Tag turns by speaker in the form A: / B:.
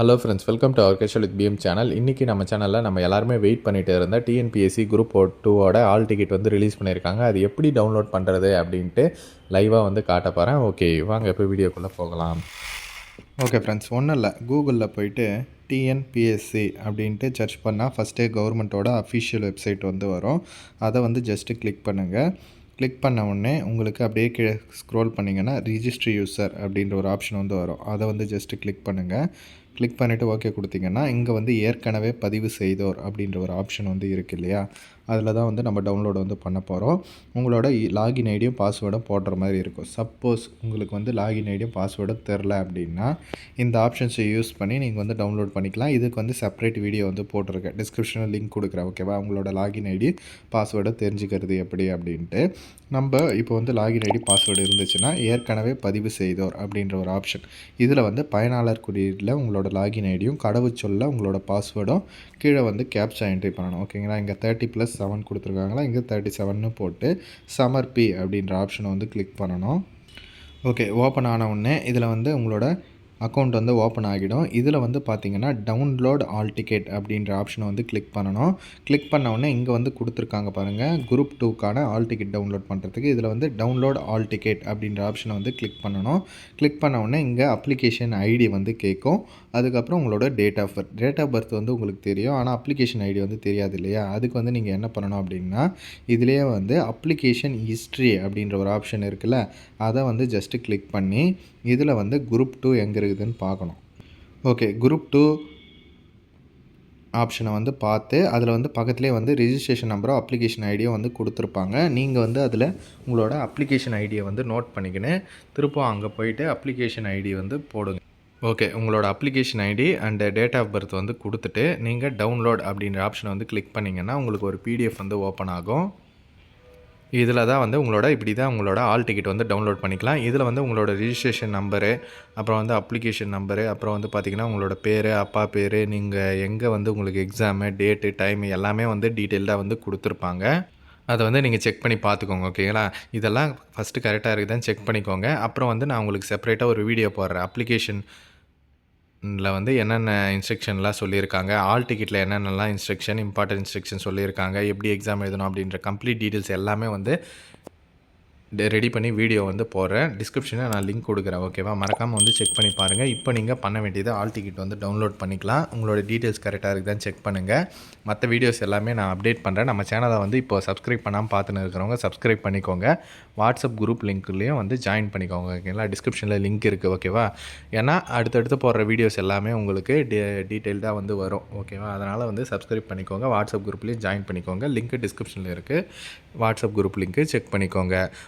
A: Hello friends welcome to our casual with PM channel இன்றைக்கி நம்ம சேனலில் நம்ம எல்லாருமே வெயிட் பண்ணிட்டு இருந்த டிஎன்பிஎஸ்சி குரூப் டூவோட ஆல் டிக்கெட் வந்து ரிலீஸ் பண்ணியிருக்காங்க. அது எப்படி டவுன்லோட் பண்ணுறது அப்படின்ட்டு லைவாக வந்து காட்ட போகிறேன் ஓகே வாங்க இப்போ வீடியோக்குள்ளே போகலாம். ஓகே ஃப்ரெண்ட்ஸ் ஒன்றும் இல்லை. கூகுளில் போயிட்டு டிஎன்பிஎஸ்சி அப்படின்ட்டு சர்ச் பண்ணால் ஃபஸ்ட்டே கவர்மெண்ட்டோட அஃபிஷியல் வெப்சைட் வந்து வரும். அதை வந்து ஜஸ்ட்டு கிளிக் பண்ணுங்கள் கிளிக் பண்ண உடனே உங்களுக்கு அப்படியே கீழே ஸ்க்ரோல் பண்ணிங்கன்னா ரிஜிஸ்ட்ரி யூசர் அப்படின்ற ஒரு ஆப்ஷன் வந்து வரும். அதை வந்து ஜஸ்ட்டு கிளிக் பண்ணுங்கள் கிளிக் பண்ணிவிட்டு ஓகே கொடுத்தீங்கன்னா இங்கே வந்து ஏற்கனவே பதிவு செய்தோர் அப்படின்ற ஒரு ஆப்ஷன் வந்து இருக்குது இல்லையா? அதில் தான் வந்து நம்ம டவுன்லோட் வந்து பண்ண போகிறோம் உங்களோட லாகின் ஐடியும் பாஸ்வேர்டும் போடுற மாதிரி இருக்கும். சப்போஸ் உங்களுக்கு வந்து லாகின் ஐடியும் பாஸ்வேர்டும் தெரில அப்படின்னா இந்த ஆப்ஷன்ஸை யூஸ் பண்ணி நீங்கள் வந்து டவுன்லோட் பண்ணிக்கலாம். இதுக்கு வந்து செப்பரேட் வீடியோ வந்து போட்டிருக்கேன். டிஸ்கிரிப்ஷனில் லிங்க் கொடுக்குறேன் ஓகேவா உங்களோட லாகின் ஐடி பாஸ்வேர்டை தெரிஞ்சுக்கிறது எப்படி அப்படின்ட்டு. நம்ம இப்போ வந்து லாகின் ஐடி பாஸ்வேர்டு இருந்துச்சுன்னா ஏற்கனவே பதிவு செய்தோர் அப்படின்ற ஒரு ஆப்ஷன் இதில் வந்து பயனாளர் குறியீட்டில் உங்களோட லாகின் ஐடியும் கடவுச்சொல்ல உங்களோட பாஸ்வேர்டும் கீழே வந்து கேப்சா என்ட்ரி பண்ணணும். ஓகேங்களா? இங்கே தேர்ட்டி ப்ளஸ் செவன் கொடுத்துருக்காங்களா? இங்கே தேர்ட்டி செவன்னு போட்டு சமர்ப்பி அப்படின்ற ஆப்ஷனை வந்து கிளிக் பண்ணணும். ஓகே ஓப்பன் ஆன உடனே இதில் வந்து உங்களோட அக்கௌண்ட் வந்து ஓப்பன் ஆகிடும். இதில் வந்து பார்த்தீங்கன்னா டவுன்லோட் ஆல் டிக்கெட் அப்படின்ற ஆப்ஷனை வந்து கிளிக் பண்ணணும். கிளிக் பண்ணவுடனே இங்கே வந்து கொடுத்துருக்காங்க பாருங்கள் குரூப் டூக்கான ஆல் டிக்கெட் டவுன்லோட் பண்ணுறதுக்கு இதில் வந்து டவுன்லோட் ஆல் டிக்கெட் அப்படின்ற ஆப்ஷனை வந்து கிளிக் பண்ணணும். கிளிக் பண்ணவுடனே இங்கே அப்ளிகேஷன் ஐடி வந்து கேட்கும். அதுக்கப்புறம் உங்களோட date of birth date of birth வந்து உங்களுக்கு தெரியும். ஆனால் அப்ளிகேஷன் ஐடி வந்து தெரியாது இல்லையா? அதுக்கு வந்து நீங்கள் என்ன பண்ணணும் அப்படின்னா இதுலேயே வந்து அப்ளிகேஷன் ஹிஸ்ட்ரி அப்படின்ற ஒரு ஆப்ஷன் இருக்குல்ல அதை வந்து ஜஸ்ட்டு கிளிக் பண்ணி இதில் வந்து குரூப் டூ எங்கே இருக்குதுன்னு பார்க்கணும். ஓகே குரூப் டூ ஆப்ஷனை வந்து பார்த்து அதில் வந்து பக்கத்துலேயே வந்து ரிஜிஸ்ட்ரேஷன் நம்பரோ அப்ளிகேஷன் ஐடியோ வந்து கொடுத்துருப்பாங்க. நீங்கள் வந்து அதில் உங்களோட அப்ளிகேஷன் ஐடியை வந்து நோட் பண்ணிக்கின்னு திருப்பம் அங்கே போயிட்டு அப்ளிகேஷன் ஐடி வந்து போடுங்க. ஓகே உங்களோட application ID and date of birth வந்து கொடுத்துட்டு நீங்கள் டவுன்லோட் அப்படின்ற ஆப்ஷனை வந்து கிளிக் பண்ணிங்கன்னா உங்களுக்கு ஒரு பிடிஎஃப் வந்து ஓப்பன் ஆகும். இதில் தான் வந்து உங்களோட இப்படி தான் உங்களோட ஆல் டிக்கெட் வந்து டவுன்லோட் பண்ணிக்கலாம். இதில் வந்து உங்களோட ரிஜிஸ்ட்ரேஷன் நம்பரு அப்புறம் வந்து அப்ளிகேஷன் நம்பரு அப்புறம் வந்து பார்த்திங்கன்னா உங்களோட பேர் அப்பா பேர் நீங்கள் எங்கே வந்து உங்களுக்கு எக்ஸாமு டேட்டு டைமு எல்லாமே வந்து டீட்டெயில்டாக வந்து கொடுத்துருப்பாங்க. அதை வந்து நீங்கள் செக் பண்ணி பார்த்துக்கோங்க ஓகேங்களா இதெல்லாம் ஃபஸ்ட்டு கரெக்டாக இருக்குதான்னு செக் பண்ணிக்கோங்க. அப்புறம் வந்து நான் உங்களுக்கு செப்பரேட்டாக ஒரு வீடியோ போடுறேன். அப்ளிகேஷன் ல வந்து என்னென்ன இன்ஸ்ட்ரக்ஷன்லாம் சொல்லியிருக்காங்க ஆல் டிக்கெட்டில் என்னென்னலாம் இன்ஸ்ட்ரக்ஷன் இம்பார்ட்டன்ட் இன்ஸ்ட்ரக்ஷன் சொல்லியிருக்காங்க எப்படி எக்ஸாம் எழுதணும் அப்படின்ற கம்ப்ளீட் டீட்டெயில்ஸ் எல்லாமே வந்து ரெடி பண்ணி வீடியோ வந்து போடுறேன். டிஸ்கிரிப்ஷனில் நான் லிங்க் கொடுக்குறேன் ஓகேவா மறக்காமல் வந்து செக் பண்ணி பாருங்கள் இப்போ நீங்கள் பண்ண வேண்டியது ஆல் டிக்கெட் வந்து டவுன்லோட் பண்ணிக்கலாம். உங்களோட டீட்டெயில்ஸ் கரெக்டாக இருக்குதான்னு செக் பண்ணுங்கள் மற்ற வீடியோஸ் எல்லாமே நான் அப்டேட் பண்ணுறேன் நம்ம சேனலை வந்து இப்போ சப்ஸ்கிரைப் பண்ணாமல் பார்த்துன்னு இருக்கிறவங்க சப்ஸ்கிரைப் பண்ணிக்கோங்க. வாட்ஸ்அப் குரூப் லிங்க்லேயும் வந்து ஜாயின் பண்ணிக்கோங்க ஓகேங்களா டிஸ்கிரிப்ஷனில் லிங்க் இருக்குது ஓகேவா ஏன்னா அடுத்தடுத்து போடுற வீடியோஸ் எல்லாமே உங்களுக்கு டீ டீட்டெயில்டாக வந்து வரும் ஓகேவா அதனால் வந்து சப்ஸ்கிரைப் பண்ணிக்கோங்க. வாட்ஸ்அப் குரூப்லேயும் ஜாயின் பண்ணிக்கோங்க. லிங்க் டிஸ்கிரிப்ஷனில் இருக்குது வாட்ஸ்அப் குரூப் லிங்க்கு செக் பண்ணிக்கோங்க.